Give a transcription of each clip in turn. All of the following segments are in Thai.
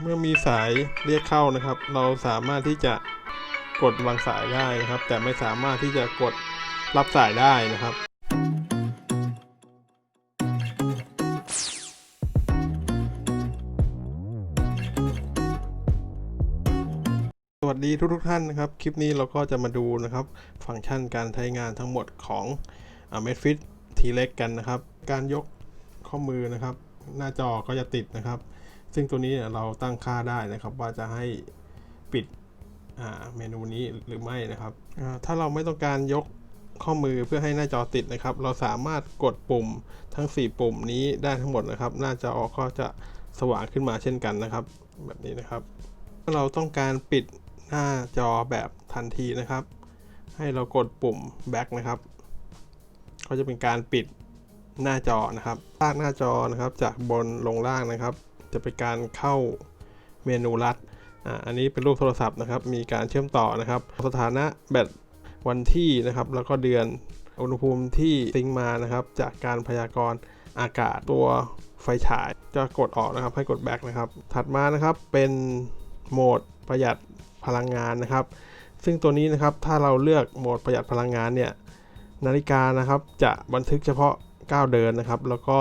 เมื่อมีสายเรียกเข้านะครับ เราสามารถที่จะกดวางสายได้นะครับ แต่ไม่สามารถที่จะกดรับสายได้นะครับสวัสดีทุกทุกท่านนะครับ คลิปนี้เราก็จะมาดูนะครับ ฟังก์ชันการใช้งานทั้งหมดของเมดฟิตทีเล็กกันนะครับ การยกข้อมือนะครับ หน้าจอก็จะติดนะครับ ซึ่งตัวนี้เราตั้งค่าได้นะครับว่าจะให้ปิดเมนูนี้หรือไม่นะครับถ้าเราไม่ต้องการยกข้อมือเพื่อให้หน้าจอติดนะครับ เราสามารถกดปุ่มทั้ง 4 ปุ่มนี้ได้ทั้งหมดนะครับ หน้าจอก็จะสว่างขึ้นมาเช่นกันนะครับ แบบนี้นะครับถ้าเราต้องการปิดหน้าจอแบบทันทีนะครับ ให้เรากดปุ่ม back นะครับ ก็จะเป็นการปิดหน้าจอนะครับลากหน้าจอนะครับจากบนลงล่างนะครับ จะเป็นการเข้าเมนูลัดอันนี้เป็นรูปโทรศัพท์นะครับ มีการเชื่อมต่อนะครับ สถานะแบตวันที่นะครับ แล้วก็เดือนอุณหภูมิที่ซิงมานะครับ จากการพยากรณ์อากาศตัวไฟฉาย จะกดออกนะครับ ให้กด back นะครับ ถัดมานะครับเป็นโหมดประหยัดพลังงานนะครับ ซึ่งตัวนี้นะครับถ้าเราเลือกโหมดประหยัดพลังงานเนี่ยนาฬิกานะครับจะบันทึกเฉพาะก้าวเดินนะครับ แล้วก็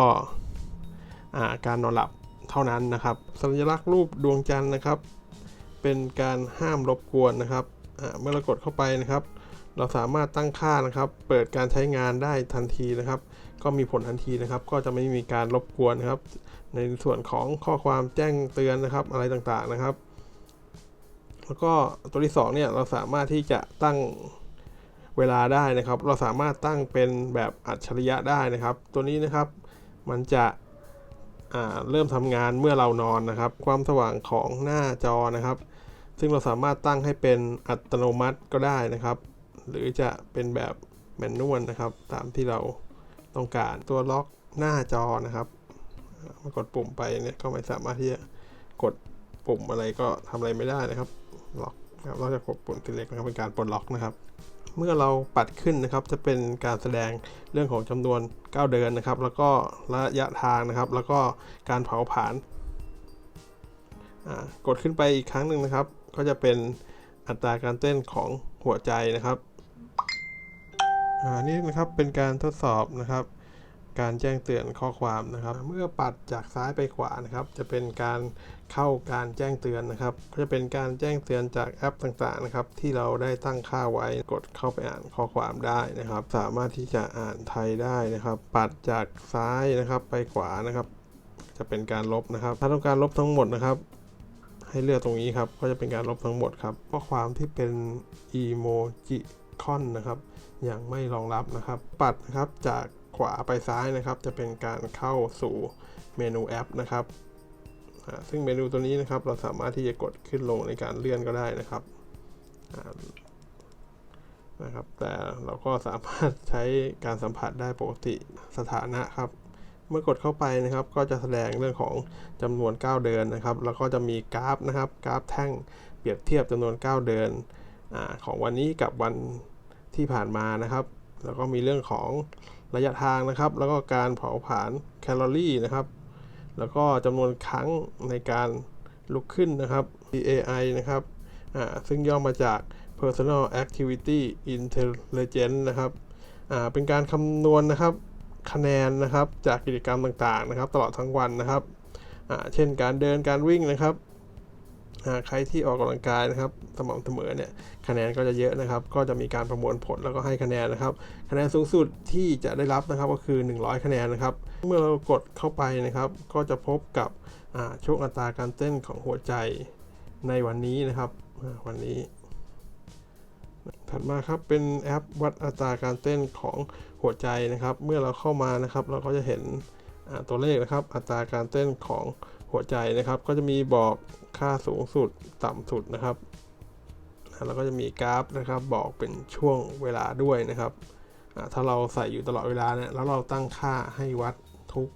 าการนอนหลับ เท่านั้นนะครับ สัญลักษณ์รูปดวงจันทร์นะครับ เป็นการห้ามรบกวนนะครับเมื่อเรากดเข้าไปนะครับ เราสามารถตั้งค่านะครับ เปิดการใช้งานได้ทันทีนะครับ ก็มีผลทันทีนะครับ ก็จะไม่มีการรบกวนนะครับ ในส่วนของข้อความแจ้งเตือนนะครับ อะไรต่างๆนะครับ แล้วก็ตัวที่สองเนี่ยเราสามารถที่จะตั้งเวลาได้นะครับ เราสามารถตั้งเป็นแบบอัจฉริยะได้นะครับ ตัวนี้นะครับ มันจะ เริ่มทำงานเมื่อเรานอนนะครับ ความสว่างของหน้าจอนะครับ ซึ่งเราสามารถตั้งให้เป็นอัตโนมัติก็ได้นะครับ หรือจะเป็นแบบแมนนวลนะครับ ตามที่เราต้องการตัวล็อกหน้าจอนะครับมากดปุ่มไปเนี่ยก็ไม่สามารถที่จะกดปุ่มอะไรก็ทำอะไรไม่ได้นะครับล็อกนะครับนอกจากกดปุ่มทีเล็กนะครับเป็นการปลดล็อกนะครับ เมื่อเราปัดขึ้นนะครับจะเป็นการแสดงเรื่องของจำนวนก้าวเดินนะครับ แล้วก็ระยะทางนะครับ แล้วก็การเผาผลาญกดขึ้นไปอีกครั้งหนึ่งนะครับ ก็จะเป็นอัตราการเต้นของหัวใจนะครับอ่านี่นะครับเป็นการทดสอบนะครับ การแจ้งเตือนข้อความนะครับ เมื่อปัดจากซ้ายไปขวานะครับ จะเป็นการเข้าการแจ้งเตือนนะครับ ก็จะเป็นการแจ้งเตือนจากแอปต่างๆนะครับ ที่เราได้ตั้งค่าไว้กดเข้าไปอ่านข้อความได้นะครับ สามารถที่จะอ่านไทยได้นะครับ ปัดจากซ้ายนะครับไปขวานะครับ จะเป็นการลบนะครับ ถ้าต้องการลบทั้งหมดนะครับ ให้เลือกตรงนี้ครับ ก็จะเป็นการลบทั้งหมดครับข้อความที่เป็นอีโมจิคอนนะครับยังไม่รองรับนะครับ ปัดนะครับจาก ขวาไปซ้ายนะครับ จะเป็นการเข้าสู่เมนูแอปนะครับ ซึ่งเมนูตัวนี้นะครับเราสามารถที่จะกดขึ้นลงในการเลื่อนก็ได้นะครับนะครับ แต่เราก็สามารถใช้การสัมผัสได้ปกติสถานะครับ เมื่อกดเข้าไปนะครับ ก็จะแสดงเรื่องของจำนวนก้าวเดินนะครับ แล้วก็จะมีกราฟนะครับ กราฟแท่งเปรียบเทียบจำนวนก้าวเดินอของวันนี้กับวันที่ผ่านมานะครับ แล้วก็มีเรื่องของ ระยะทางนะครับ แล้วก็การเผาผลาญแคลอรี่นะครับ แล้วก็จำนวนครั้งในการลุกขึ้นนะครับ PAI นะครับอ่าซึ่งย่อมาจาก Personal Activity Intelligence นะครับอ่าเป็นการคำนวณนะครับคะแนนนะครับจากกิจกรรมต่างๆนะครับ ตลอดทั้งวันนะครับอ่าเช่นการเดินการวิ่งนะครับอ่าใครที่ออกกำลังกายนะครับสม่ำเสมอเนี่ยคะแนนก็จะเยอะนะครับ ก็จะมีการประมวลผลแล้วก็ให้คะแนนนะครับ คะแนนสูงสุดที่จะได้รับนะครับก็คือ 100 คะแนนนะครับ เมื่อเรากดเข้าไปนะครับ ก็จะพบกับช่วงอัตราการเต้นของหัวใจในวันนี้นะครับวันนี้ ถัดมาครับเป็นแอปวัดอัตราการเต้นของหัวใจนะครับ เมื่อเราเข้ามานะครับ เราก็จะเห็นตัวเลขนะครับ อัตราการเต้นของหัวใจนะครับ ก็จะมีบอกค่าสูงสุดต่ำสุดนะครับแล้วก็จะมีกราฟนะครับ บอกเป็นช่วงเวลาด้วยนะครับ ถ้าเราใส่อยู่ตลอดเวลาเนี่ยแล้วเราตั้งค่าให้วัดทุก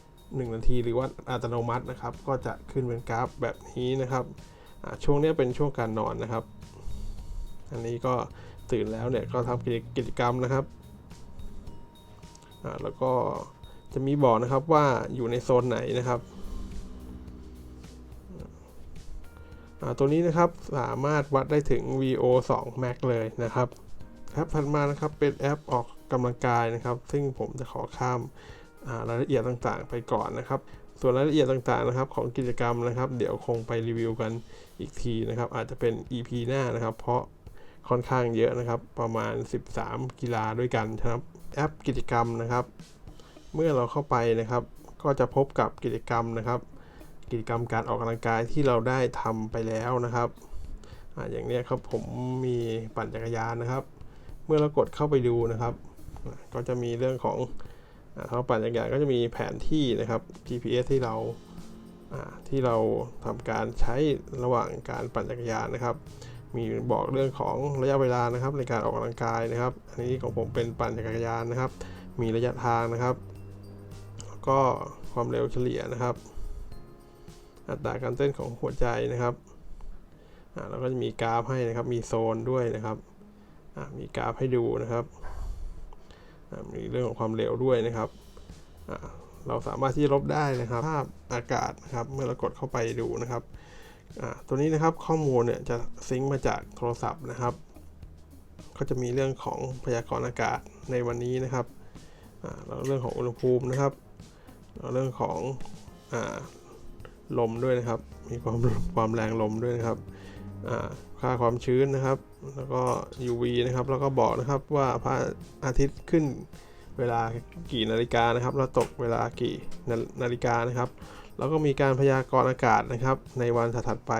1 นาที หรือวัดอัตโนมัตินะครับ ก็จะขึ้นเป็นกราฟแบบนี้นะครับช่วงนี้เป็นช่วงการนอนนะครับ อันนี้ก็ตื่นแล้วเนี่ยก็ทำกิจกรรมนะครับแล้วก็จะมีบอกนะครับว่าอยู่ในโซนไหนนะครับตัวนี้นะครับสามารถวัดได้ถึง VO 2 Max เลยนะครับ แอปถัดมานะครับเป็นแอปออกกำลังกายนะครับ ซึ่งผมจะขอข้ามรายละเอียดต่างๆ ไปก่อนนะครับ ส่วนรายละเอียดต่างๆนะครับของกิจกรรมนะครับ เดี๋ยวคงไปรีวิวกันอีกทีนะครับ อาจจะเป็น EP หน้านะครับ เพราะค่อนข้างเยอะนะครับ ประมาณ 13 กีฬาด้วยกันนะครับแอปกิจกรรมนะครับ เมื่อเราเข้าไปนะครับ ก็จะพบกับกิจกรรมนะครับ กิจกรรมการออกกำลังกายที่เราได้ทำไปแล้วนะครับออย่างนี้ครับผมมีปั่นจักรยานนะครับ มื่อเรากดเข้าไปดูนะครับ ก็จะมีเรื่องของอ่าเราปั่นจักรยานก็จะมีแผนที่นะครับ GPS ที่เราที่เราทำการใช้ระหว่างการปั่นจักรยานนะครับ มีบอกเรื่องของระยะเวลานะครับ ในการออกกำลังกายนะครับ อันนี้ของผมเป็นปั่นจักรยานนะครับ มีระยะทางนะครับแล้วก็ความเร็วเฉลี่ยนะครับ อัตราการเต้นของหัวใจนะครับอ่าแล้วก็จะมีกราฟให้นะครับ มีโซนด้วยนะครับ มีกราฟให้ดูนะครับมีเรื่องของความเร็วด้วยนะครับ เราสามารถที่ลบได้นะครับภาพอากาศนะครับเมื่อเรากดเข้าไปดูนะครับตัวนี้นะครับข้อมูลเนี่ยจะซิงก์มาจากโทรศัพท์นะครับ ก็จะมีเรื่องของพยากรณ์อากาศในวันนี้นะครับอ่าแล้วเรื่องของอุณหภูมินะครับเรื่องของอลมด้วยนะครับ มีความความแรงลมด้วยนะครับ ค่าความชื้นนะครับ แล้วก็ UV นะครับ แล้วก็บอกนะครับว่าพระอาทิตย์ขึ้นเวลากี่นาฬิกานะครับ แล้วตกเวลากี่นาฬิกานะครับ แล้วก็มีการพยากรณ์อากาศนะครับ ในวันถัดไป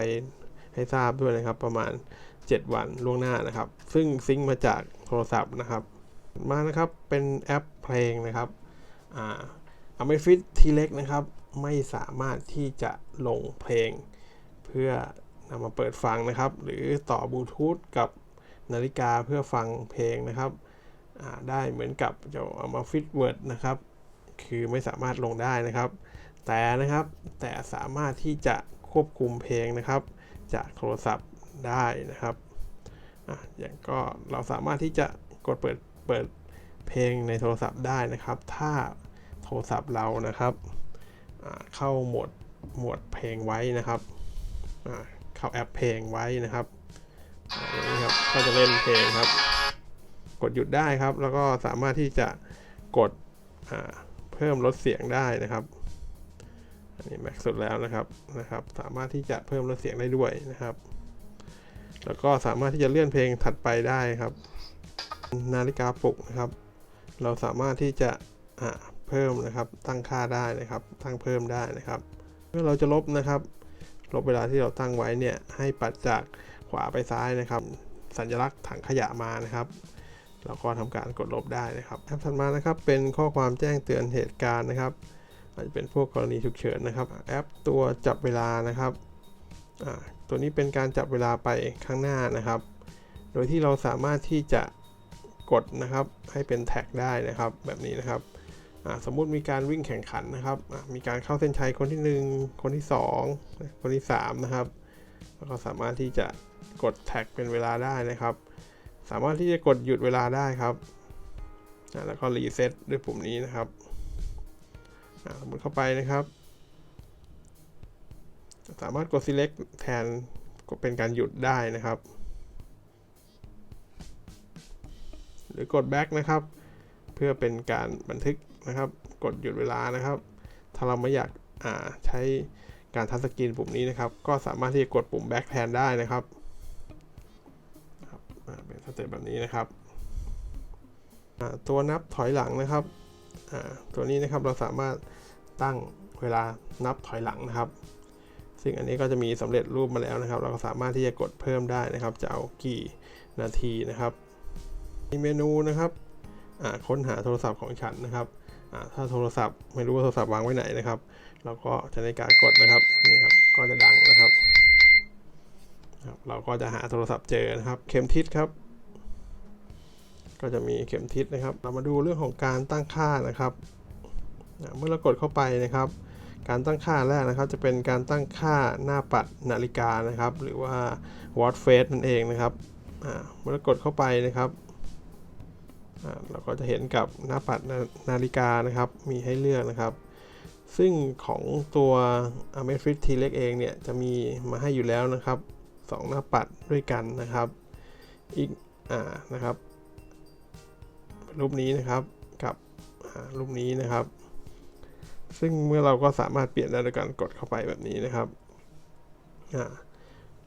ให้ทราบด้วยนะครับ ประมาณ 7 วันล่วงหน้านะครับ ซึ่งซิงมาจากโทรศัพท์นะครับ มานะครับเป็นแอปเพลงนะครับอ่า a m a z f i t ทีเล็กนะครับ ไม่สามารถที่จะลงเพลงเพื่อ นำมาเปิดฟังนะครับ หรือต่อบลูทูธกับนาฬิกาเพื่อฟังเพลงนะครับได้เหมือนกับจะเจ้า a m a z f i t Word นะครับ คือไม่สามารถลงได้นะครับ แต่นะครับแต่สามารถที่จะควบคุมเพลงนะครับ จากโทรศัพท์ได้นะครับออย่างก็เราสามารถที่จะกดเปิดเปิดเพลงในโทรศัพท์ได้นะครับ ถ้าโทรศัพท์เรานะครับเข้าโหมดโหมดเพลงไว้นะครับ เข้าแอปเพลงไว้นะครับนี้ครับก็จะเล่นเพลงครับ กดหยุดได้ครับ แล้วก็สามารถที่จะกดเพิ่มลดเสียงได้นะครับ อันนี้แม็กสุดแล้วนะครับนะครับ สามารถที่จะเพิ่มลดเสียงได้ด้วยนะครับ แล้วก็สามารถที่จะเลื่อนเพลงถัดไปได้ครับ นาฬิกาปลุกนะครับ เราสามารถที่จะเพิ่มนะครับ ตั้งค่าได้นะครับ ตั้งเพิ่มได้นะครับเมื่อเราจะลบนะครับ ลบเวลาที่เราตั้งไว้เนี่ยให้ปัดจากขวาไปซ้ายนะครับ สัญลักษณ์ถังขยะมานะครับเราก็ทำการกดลบได้นะครับแอปถัดมานะครับเป็นข้อความแจ้งเตือนเหตุการณ์นะครับอาจจะเป็นพวกกรณีฉุกเฉินนะครับ แอปตัวจับเวลานะครับตัวนี้เป็นการจับเวลาไปข้างหน้านะครับ โดยที่เราสามารถที่จะกดนะครับให้เป็นแท็กได้นะครับแบบนี้นะครับ สมมุติมีการวิ่งแข่งขันนะครับ มีการเข้าเส้นชัยคนที่ 1 คนที่ 2 คนที่ 3 นะครับ แล้วก็สามารถที่จะกดแท็กเป็นเวลาได้นะครับ สามารถที่จะกดหยุดเวลาได้ครับ แล้วก็รีเซ็ตด้วยปุ่มนี้นะครับสมมติเข้าไปนะครับ สามารถกด select แทนก็เป็นการหยุดได้นะครับ หรือกด back นะครับ เพื่อเป็นการบันทึก นะครับ กดหยุดเวลานะครับ ถ้าเราไม่อยากใช้การทัชสกรีนปุ่มนี้นะครับ ก็สามารถที่จะกดปุ่ม back แทนได้นะครับเป็นสเต็ปแบบนี้นะครับ ตัวนับถอยหลังนะครับ ตัวนี้นะครับเราสามารถตั้งเวลานับถอยหลังนะครับ ซึ่งอันนี้ก็จะมีสำเร็จรูปมาแล้วนะครับ เราก็สามารถที่จะกดเพิ่มได้นะครับ จะเอากี่นาทีนะครับมีเมนูนะครับค้นหาโทรศัพท์ของฉันนะครับ ถ้าโทรศัพท์ไม่รู้ว่าโทรศัพท์วางไว้ไหนนะครับ เราก็จะในการกดนะครับนี่ครับก็จะดังนะครับเราก็จะหาโทรศัพท์เจอนะครับ เข็มทิศครับ ก็จะมีเข็มทิศนะครับ เรามาดูเรื่องของการตั้งค่านะครับเมื่อเรากดเข้าไปนะครับ การตั้งค่าแรกนะครับ จะเป็นการตั้งค่าหน้าปัดนาฬิกานะครับ หรือว่า watch face นั่นเองนะครับเมื่อเรากดเข้าไปนะครับ เราก็จะเห็นกับหน้าปัดนานาฬิกานะครับ มีให้เลือกนะครับ ซึ่งของตัว a m e t f i t T-Rex เองเนี่ย จะมีมาให้อยู่แล้วนะครับสองหน้าปัดด้วยกันนะครับ อีกอ่านะครับ รูปนี้นะครับกับรูปนี้นะครับ ซึ่งเมื่อเราก็สามารถเปลี่ยนได้โดยการกดเข้าไปแบบนี้นะครับอ่า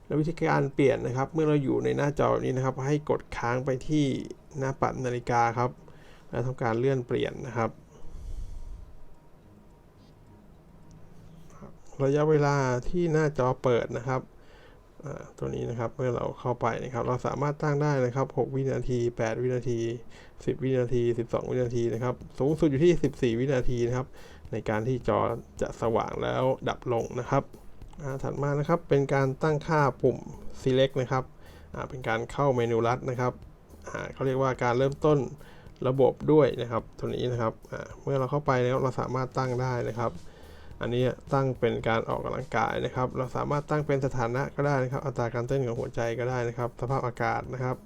แล้ววิธีการเปลี่ยนนะครับ เมื่อเราอยู่ในหน้าจอแบบนี้นะครับ ให้กดค้างไปที่ หน้าปัดนาฬิกาครับ แล้วทำการเลื่อนเปลี่ยนนะครับ ระยะเวลาที่หน้าจอเปิดนะครับตัวนี้นะครับเมื่อเราเข้าไปนะครับ เราสามารถตั้งได้นะครับ 6 วินาที 8 วินาที 10 วินาที 12 วินาทีนะครับ สูงสุดอยู่ที่ 14 วินาทีนะครับ ในการที่จอจะสว่างแล้วดับลงนะครับถัดมานะครับเป็นการตั้งค่าปุ่ม select นะครับเป็นการเข้าเมนูลัดนะครับ เขาเรียกว่าการเริ่มต้นระบบด้วยนะครับตัวนี้นะครับเมื่อเราเข้าไปแล้วเราสามารถตั้งได้นะครับ อันนี้ตั้งเป็นการออกกำลังกายนะครับ เราสามารถตั้งเป็นสถานะก็ได้นะครับ อัตราการเต้นของหัวใจก็ได้นะครับ สภาพอากาศนะครับ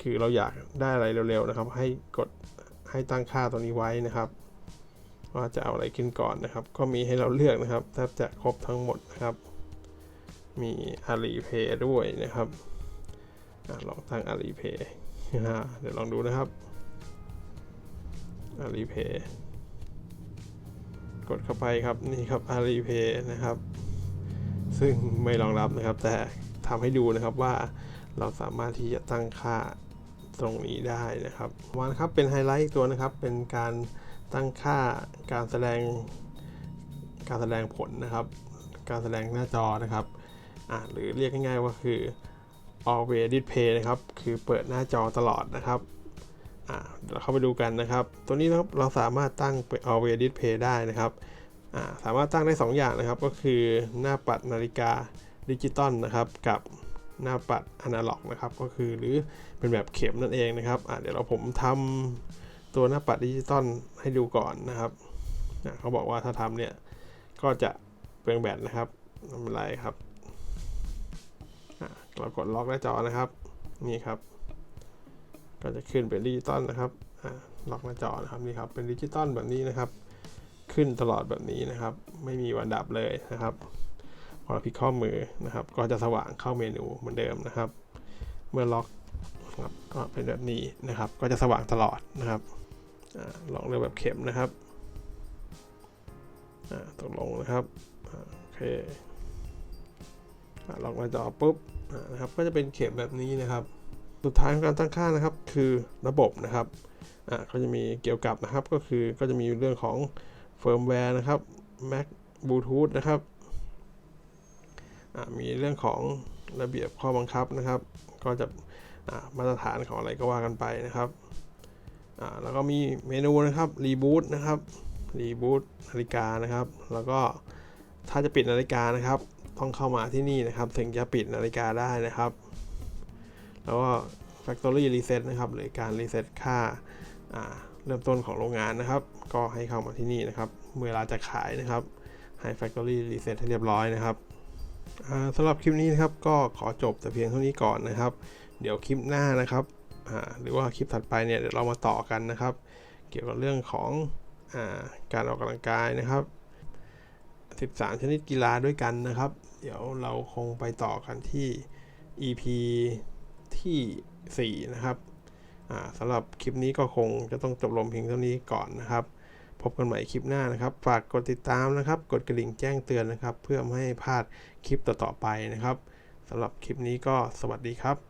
คือเราอยากได้อะไรเร็วๆนะครับ ให้กดให้ตั้งค่าตัวนี้ไว้นะครับ ว่าจะเอาอะไรขึ้นก่อนนะครับ ก็มีให้เราเลือกนะครับแทบจะครบทั้งหมดนะครับ มีอาลีเพย์ด้วยนะครับ ลองตั้งอาลีเพย์เดี๋ยวลองดูนะครับอาลีเพย์กดเข้าไปครับนี่ครับ Alipay นะครับ ซึ่งไม่รองรับนะครับ แต่ทำให้ดูนะครับว่าเราสามารถที่จะตั้งค่าตรงนี้ได้นะครับมานครับเป็นไฮไลท์ตัวนะครับเป็นการตั้งค่าการแสดงการแสดงผลนะครับ การแสดงหน้าจอนะครับหรือเรียกง่ายๆว่าคือ always display นะครับ คือเปิดหน้าจอตลอดนะครับเดี๋ยวเราเข้าไปดูกันนะครับ ตัวนี้นะครับเราสามารถตั้งเป็น always display ได้นะครับสามารถตั้งได้ 2 อย่างนะครับ ก็คือหน้าปัดนาฬิกาดิจิตอลนะครับ กับหน้าปัดอนาล็อกนะครับ ก็คือหรือเป็นแบบเข็มนั่นเองนะครับเดี๋ยวเราผมทำตัวหน้าปัดดิจิตอลให้ดูก่อนนะครับเขาบอกว่าถ้าทำเนี่ยก็จะเปลืองแบตนะครับไม่เป็นไรครับ เรากดล็อกหน้าจอนะครับ นี่ครับ ก็จะขึ้นเป็นดิจิตอลนะครับล็อกหน้าจอนะครับนี่ครับเป็นดิจิตอลแบบนี้นะครับ ขึ้นตลอดแบบนี้นะครับ ไม่มีวันดับเลยนะครับ พอเราพลิกข้อมือนะครับ ก็จะสว่างเข้าเมนูเหมือนเดิมนะครับ เมื่อล็อกครับก็เป็นแบบนี้นะครับ ก็จะสว่างตลอดนะครับอลองเลือกแบบเข็มนะครับตกลงนะครับอโอเคอล็อกหน้าจอปุ๊บ นะครับ ก็จะเป็นเข็มแบบนี้นะครับ สุดท้ายของการตั้งค่านะครับ คือระบบนะครับอ่าก็จะมีเกี่ยวกับนะครับ ก็คือก็จะมีเรื่องของเฟิร์มแวร์นะครับ Mac Bluetooth นะครับมีเรื่องของระเบียบข้อบังคับนะครับ ก็จะมาตรฐานของอะไรก็ว่ากันไปนะครับแล้วก็มีเมนูนะครับรีบูตนะครับรีบูตนาฬิกานะครับ แล้วก็ถ้าจะปิดนาฬิกานะครับ ต้องเข้ามาที่นี่นะครับ ถึงจะปิดนาฬิกาได้นะครับ แล้วก็ Factory Reset นะครับ หรือการ Reset ค่าาเริ่มต้นของโรงงานนะครับ ก็ให้เข้ามาที่นี่นะครับ เวลาจะขายนะครับ ให้ Factory Reset ให้เรียบร้อยนะครับสำหรับคลิปนี้นะครับก็ขอจบแต่เพียงเท่านี้ก่อนนะครับ เดี๋ยวคลิปหน้านะครับหรือว่าคลิปถัดไปเนี่ยเดี๋ยวเรามาต่อกันนะครับ เกี่ยวกับเรื่องของอการออกกำลังกายนะครับ 13 ชนิดกีฬาด้วยกันนะครับ เดี๋ยวเราคงไปต่อกันที่ EP ที่ 4 นะครับอ่าสำหรับคลิปนี้ก็คงจะต้องจบลงเพียงเท่านี้ก่อนนะครับ พบกันใหม่คลิปหน้านะครับ ฝากกดติดตามนะครับ กดกระดิ่งแจ้งเตือนนะครับ เพื่อไม่ให้พลาดคลิปต่อๆไปนะครับสำหรับคลิปนี้ก็สวัสดีครับ